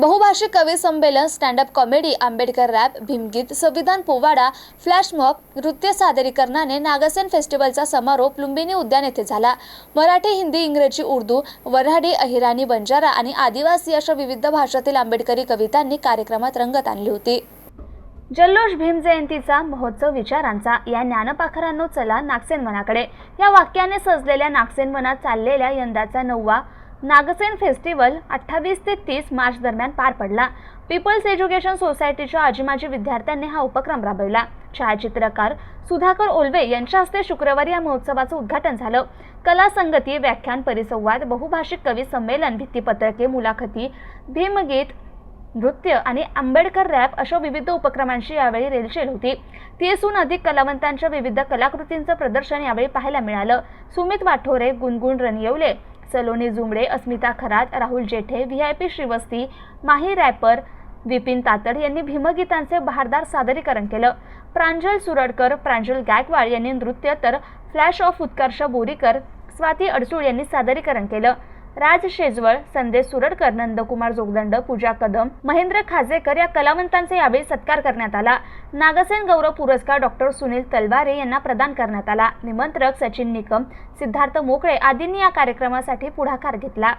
बहुभाषिक कवी संमेलन stand up comedy Ambedkar rap भीमगीत संविधान पोवाडा फ्लॅशमॉक नृत्य सादरीकरणाने नागसेन फेस्टिवलचा समारोप लुंबिनी उद्यान येथे झाला. मराठी हिंदी इंग्रजी उर्दू वऱ्हाडी अहिराणी बंजारा आणि आदिवासी अशा विविध भाषातील आंबेडकरी कवितांनी कार्यक्रमात रंगत आणली होती. जल्लोष भीम जयंतीचा महोत्सव विचारांचा या ज्ञानपाखरांनो चला नागसेन वनाकडे. या वाक्याने सजलेल्या नागसेन वनात चाललेल्या यंदाचा नववा नागसेन फेस्टिवल अठ्ठावीस ते तीस मार्च दरम्यान पार पडला. पीपल्स एज्युकेशन सोसायटीच्या आजीमाजी विद्यार्थ्यांनी हा उपक्रम राबविला. छायाचित्रकार सुधाकर ओल्वे यांच्या हस्ते शुक्रवारी या महोत्सवाचं उद्घाटन झालं. कला संगती व्याख्यान परिसंवाद बहुभाषिक कवी संमेलन भित्तीपत्रके मुलाखती भीमगीत नृत्य आणि आंबेडकर रॅप अशा विविध उपक्रमांशी यावेळी रेलचेल होती. तीसहून अधिक कलावंतांच्या विविध कलाकृतींचं प्रदर्शन यावेळी पाहायला मिळालं. Sumit Wathore Gungun Ranyawale Saloni Jumde Asmita Kharat Rahul Jethe V I P Shravasti Mahi rapper Vipin Tatad यांनी भीमगीतांचे बहारदार सादरीकरण केलं. प्रांजल सुरडकर प्रांजल गायकवाड यांनी नृत्य तर फ्लॅश ऑफ उत्कर्ष बोरीकर स्वाती अडसूळ यांनी सादरीकरण केलं. राज शेजवळ संदेश सुरडकर नंदकुमार जोगदंड पूजा कदम महेंद्र खाजेकर या कलावंतांचा यावेळी सत्कार करण्यात आला. नागसेन गौरव पुरस्कार डॉक्टर सुनील तलवारे यांना प्रदान करण्यात आला. निमंत्रक सचिन निकम सिद्धार्थ मोकळे आदींनी या कार्यक्रमासाठी पुढाकार घेतला.